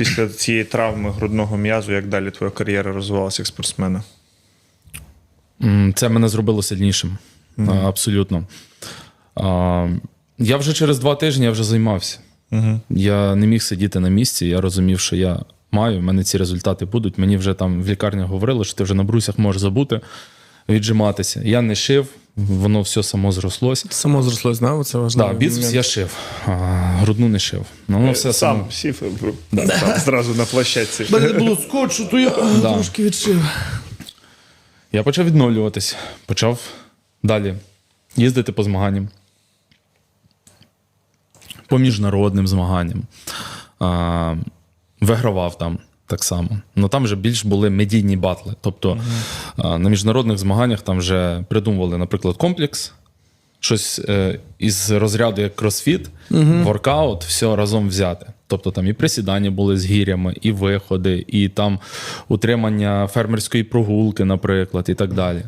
після цієї травми грудного м'язу, як далі твоя кар'єра розвивалася як спортсмена? Це мене зробило сильнішим. А, Абсолютно. Я вже через два тижні я вже займався. Я не міг сидіти на місці. Я розумів, що я маю, в мене ці результати будуть. Мені вже там в лікарні говорили, що ти вже на брусях можеш забути, віджиматися. Я не шив, воно все само зрослося. Само зросло, знав, це важливо. Так, біцепс я шив, а грудну не шив. Ну, воно все Сам само. сів і б- там, зразу на площадці. У мене не було скотчу, то я Да. трошки відшив. Я почав відновлюватись, почав далі їздити по змаганням. По міжнародним змаганням. А, вигравав там так само. Ну там вже більш були медійні батли. Тобто а, на міжнародних змаганнях там вже придумували, наприклад, комплекс. Щось е, із розряду як кросфіт, воркаут, все разом взяти. Тобто там і присідання були з гірями, і виходи, і там утримання фермерської прогулки, наприклад, і так далі.